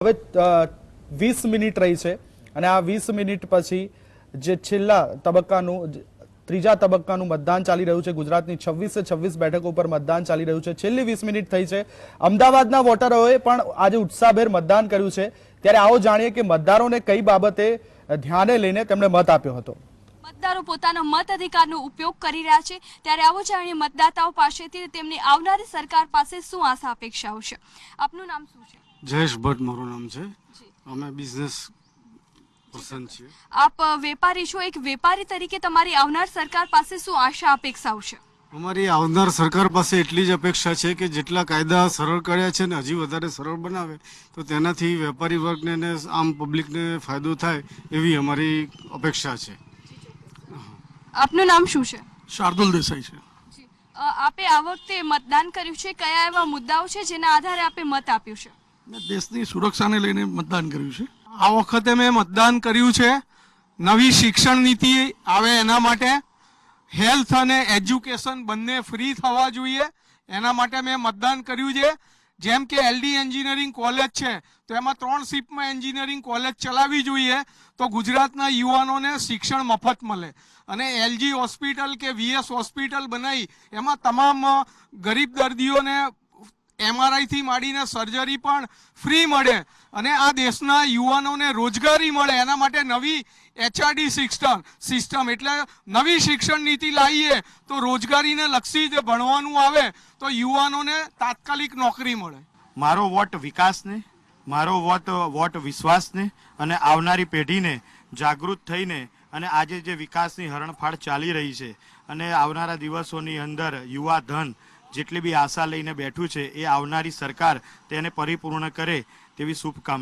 હવે વીસ મિનિટ રહી છે અને આ વીસ મિનિટ પછી જે છેલ્લા તબક્કાનું ત્રીજા તબક્કાનું મતદાન ચાલી રહ્યું છે, ગુજરાતની છવ્વીસે છવ્વીસ બેઠકો ઉપર મતદાન ચાલી રહ્યું છે. છેલ્લી વીસ મિનિટ થઈ છે. અમદાવાદના વોટરોએ પણ આજે ઉત્સાહભેર મતદાન કર્યું છે. ત્યારે આવો જાણીએ કે મતદારોને કઈ બાબતે ધ્યાને લઈને તેમણે મત આપ્યો હતો. મતદારો પોતાનો મત અધિકારનો ઉપયોગ કરી રહ્યા છે. ત્યારે આવો જાણીએ મતદાતાઓ પાસેથી તેમની આવનારી સરકાર પાસે શું આશા અપેક્ષાઓ છે. આપનું નામ શું છે? જયેશ ભટ્ટ મારું નામ છે. અમે બિઝનેસ પર્સન છીએ. આપ વેપારી છો. એક વેપારી તરીકે તમારી આવનાર સરકાર પાસે શું આશા અપેક્ષાઓ છે? અમારી આવનાર સરકાર પાસે એટલી જ અપેક્ષા છે કે જેટલા કાયદા સરળ કર્યા છે ને હજી વધારે સરળ બનાવે તો તેનાથી વેપારી વર્ગને ને આમ પબ્લિકને ફાયદો થાય એવી અમારી અપેક્ષા છે. આપનું નામ શું છે? શાર્દુલ દેસાઈ છે. આપે આ વખતે મતદાન કર્યું છે. કયા એવા મુદ્દાઓ છે જેના આધારે આપે મત આપ્યું છે? મેં દેશની સુરક્ષાને લઈને મતદાન કર્યું છે. આ વખતે મેં મતદાન કર્યું છે. નવી શિક્ષણ નીતિ આવે એના માટે. હેલ્થ અને એજ્યુકેશન બંને ફ્રી થવા જોઈએ. એના માટે મેં મતદાન કર્યું છે. જેમ કે એલડી એન્જિનિયરિંગ કોલેજ છે, તો એમાં ત્રણ શિફ્ટમાં એન્જિનિયરિંગ કોલેજ ચલાવવી જોઈએ તો ગુજરાતના યુવાનોને શિક્ષણ મફત મળે. અને એલજી હોસ્પિટલ કે વીએસ હોસ્પિટલ બનાવી, એમાં તમામ ગરીબ દર્દીઓને એમઆરઆઈ થી માંડીને સર્જરી પણ ફ્રી મળે અને આ દેશના યુવાનોને રોજગારી મળે. એના માટે નવી એચઆરડી સિસ્ટમ સિસ્ટમ એટલે નવી શિક્ષણ નીતિ લાવીએ તો રોજગારીને લક્ષી જે ભણવાનું આવે તો યુવાનોને તાત્કાલિક નોકરી મળે. મારો વોટ વિકાસને, મારો વોટ વોટ વિશ્વાસને અને આવનારી પેઢીને જાગૃત થઈને અને આજે જે વિકાસની હરણફાળ ચાલી રહી છે અને આવનારા દિવસોની અંદર યુવા ધન જેટલી બી આશા લઈને બેઠું છે એ આવનારી સરકાર તેને પરિપૂર્ણ કરે તેવી શુભકામના